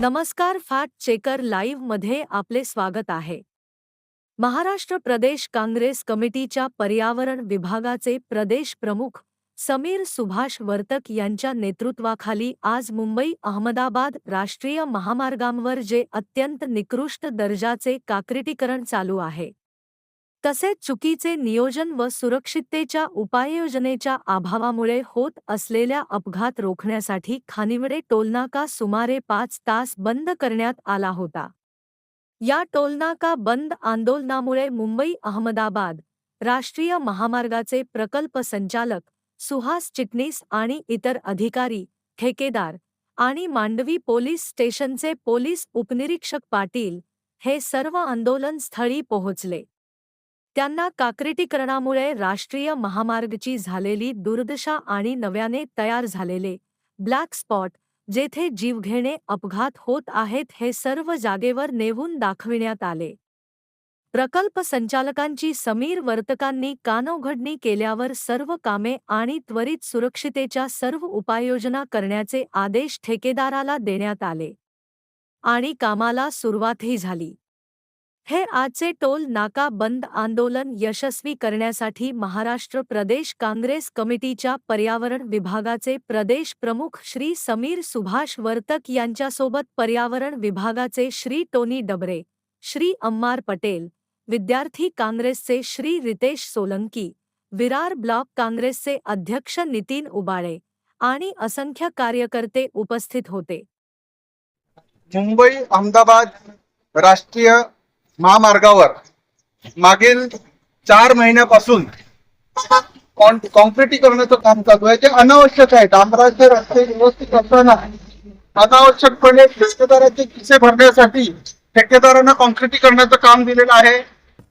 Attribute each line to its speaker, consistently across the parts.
Speaker 1: नमस्कार fact checker लाईव्हमध्ये आपले स्वागत आहे. महाराष्ट्र प्रदेश काँग्रेस कमिटीच्या पर्यावरण विभागाचे प्रदेश प्रमुख समीर सुभाष वर्तक यांच्या नेतृत्वाखाली आज मुंबई अहमदाबाद राष्ट्रीय महामार्गांवर जे अत्यंत निकृष्ट दर्जाचे काक्रिटीकरण चालू आहे. तसेच चुकीचे नियोजन व सुरक्षिततेच्या उपाययोजनेच्या अभावामुळे होत असलेल्या अपघात रोखण्यासाठी खानिवडे टोलनाका सुमारे पाच तास बंद करण्यात आला होता. या टोलनाका बंद आंदोलनामुळे मुंबई अहमदाबाद राष्ट्रीय महामार्गाचे प्रकल्प संचालक सुहास चिटणीस आणि इतर अधिकारी ठेकेदार आणि मांडवी पोलीस स्टेशनचे पोलीस उपनिरीक्षक पाटील हे सर्व आंदोलन स्थळी पोहोचले. त्यांना काक्रिटीकरणामुळे राष्ट्रीय महामार्गची झालेली दुर्दशा आणि नव्याने तयार झालेले ब्लॅक स्पॉट जेथे जीवघेणे अपघात होत आहेत हे सर्व जागेवर नेवून दाखविण्यात आले. प्रकल्प संचालकांची समीर वर्तकांनी कानोघडणी केल्यावर सर्व कामे आणि त्वरित सुरक्षितेच्या सर्व उपाययोजना करण्याचे आदेश ठेकेदाराला देण्यात आले. आणि कामाला सुरुवातही झाली. हे आजचे टोल नाका बंद आंदोलन यशस्वी करण्यासाठी महाराष्ट्र प्रदेश काँग्रेस कमिटीच्या पर्यावरण विभागाचे प्रदेश प्रमुख श्री समीर सुभाष वर्तक यांच्यासोबत पर्यावरण विभागाचे श्री टोनी डबरे श्री अम्मार पटेल विद्यार्थी काँग्रेसचे श्री रितेश सोलंकी विरार ब्लॉक काँग्रेसचे अध्यक्ष नितीन उबाळे आणि असंख्य कार्यकर्ते उपस्थित होते.
Speaker 2: मुंबई अहमदाबाद राष्ट्रीय महामार्गावर मागील चार महिन्यापासून कॉन्क्रिटीकरणाचं काम चालू आहे. ते अनावश्यक आहे. डांबराचे रस्ते व्यवस्थित असताना अनावश्यकपणे ठेकेदाराचे किस्से भरण्यासाठी ठेकेदारांना कॉन्क्रिटीकरणाचं काम दिलेलं आहे.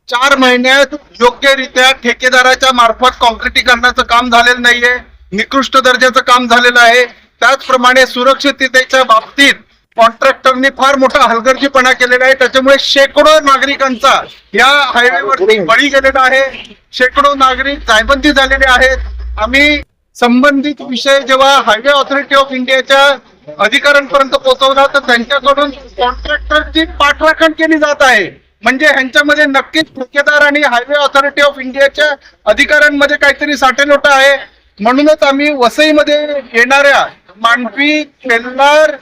Speaker 2: चार महिन्यात योग्यरित्या ठेकेदाराच्या मार्फत कॉन्क्रिटीकरणाचं काम झालेलं नाहीये. निकृष्ट दर्जाचं काम झालेलं आहे. त्याचप्रमाणे सुरक्षिततेच्या बाबतीत कॉन्ट्रॅक्टरनी फार मोठा हलगर्जीपणा केलेला आहे. त्याच्यामुळे शेकडो नागरिकांचा या हायवेवरती बळी गेलेला आहे. शेकडो नागरिक जायबंदी झालेले आहेत. आम्ही संबंधित विषय जेव्हा हायवे ऑथॉरिटी ऑफ इंडियाच्या अधिकाऱ्यांपर्यंत पोहोचवला तर त्यांच्याकडून कॉन्ट्रॅक्टरची पाठराखण केली जात आहे. म्हणजे ह्यांच्यामध्ये नक्कीच ठेकेदार आणि हायवे ऑथॉरिटी ऑफ इंडियाच्या अधिकाऱ्यांमध्ये काहीतरी साठेलोटा आहे. म्हणूनच आम्ही वसईमध्ये येणाऱ्या मांडवी पेल्लार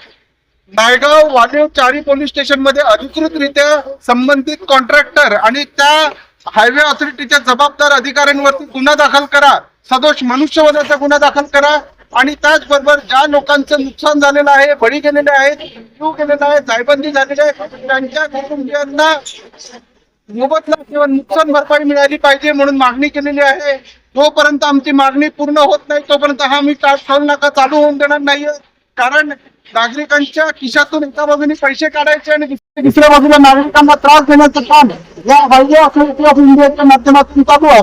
Speaker 2: नायगाव वादेव चारी पोलीस स्टेशनमध्ये अधिकृतरित्या संबंधित कॉन्ट्रॅक्टर आणि त्या हायवे ऑथॉरिटीच्या जबाबदार अधिकाऱ्यांवरती गुन्हा दाखल करा. सदोष मनुष्यवधाचा गुन्हा दाखल करा. आणि त्याचबरोबर ज्या लोकांचं नुकसान झालेलं आहे बळी गेलेले आहेत जीव गेलेला आहे जायबंदी झालेली आहे त्यांच्या कुटुंबियांना मोबदला किंवा नुकसान भरपाई मिळाली पाहिजे म्हणून मागणी केलेली आहे. जोपर्यंत आमची मागणी पूर्ण होत नाही तोपर्यंत हा मी टोल नका चालू होऊन देणार नाहीये. कारण नागरिकांच्या खिशातून एका बाजूने पैसे काढायचे आणि दुसऱ्या बाजूला नागरिकांना त्रास देण्याचं काम या हायवे ऑथॉरिटी ऑफ इंडियाच्या माध्यमातून चालू आहे.